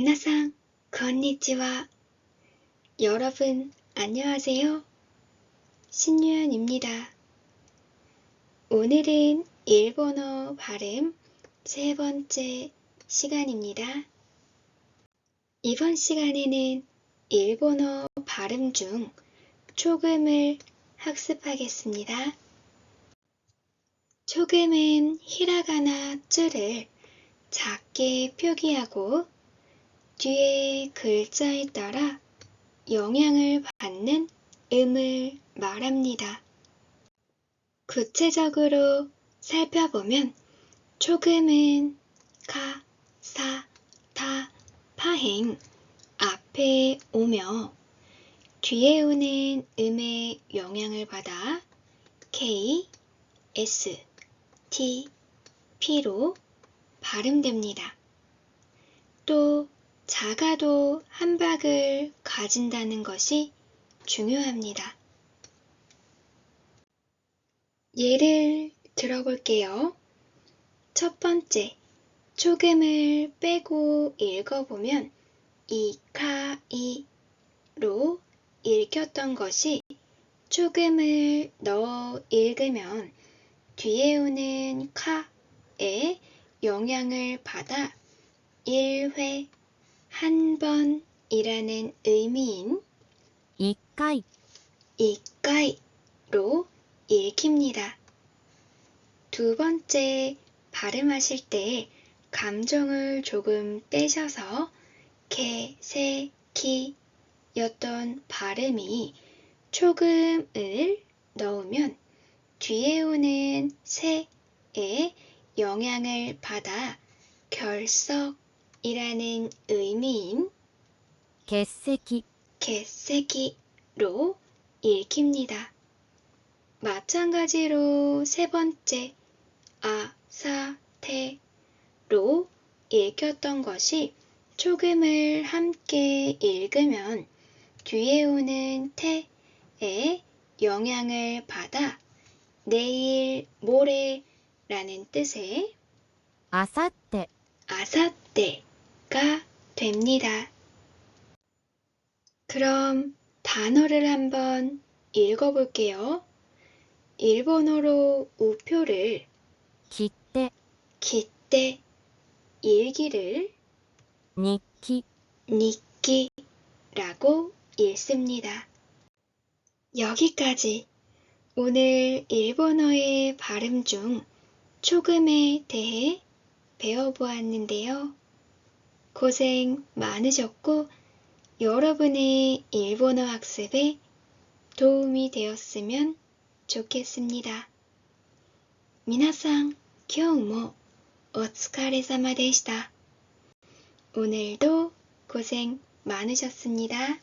미나상, 건니치와. 여러분, 안녕하세요. 신유연입니다. 오늘은 일본어 발음 세 번째 시간입니다. 이번 시간에는 일본어 발음 중 초금을 학습하겠습니다. 초금은 히라가나 쯔를 작게 표기하고 뒤에 글자에 따라 영향을 받는 음을 말합니다. 구체적으로 살펴보면 초금은 가, 사, 타, 파행 앞에 오며 뒤에 오는 음의 영향을 받아 K, S, T, P로 발음됩니다. 또 작아도 한 박을 가진다는 것이 중요합니다. 예를 들어볼게요. 첫 번째, 초금을 빼고 읽어보면 이카이로 읽혔던 것이 초금을 넣어 읽으면 뒤에 오는 카에 영향을 받아 1회 한 번이라는 의미인 一回、 이까이로 읽힙니다. 두 번째 발음하실 때 감정을 조금 떼셔서 개 세 키 였던 발음이 초금을 넣으면 뒤에 오는 세에 영향을 받아 결석 이라는 의미인 '개새기', '개새기'로 읽힙니다. 마찬가지로 세 번째 아사태로 읽혔던 것이 초금을 함께 읽으면 뒤에 오는 태에 영향을 받아 내일, 모레라는 뜻의 아사떼. 아사떼. 가 됩니다. 그럼 단어를 한번 읽어볼게요. 일본어로 우표를 기대 기대 일기를 니키 니키라고 읽습니다. 여기까지 오늘 일본어의 발음 중 초금에 대해 배워보았는데요. 고생 많으셨고 여러분의 일본어 학습에 도움이 되었으면 좋겠습니다. 皆さん、今日もお疲れ様でした。 오늘도 고생 많으셨습니다.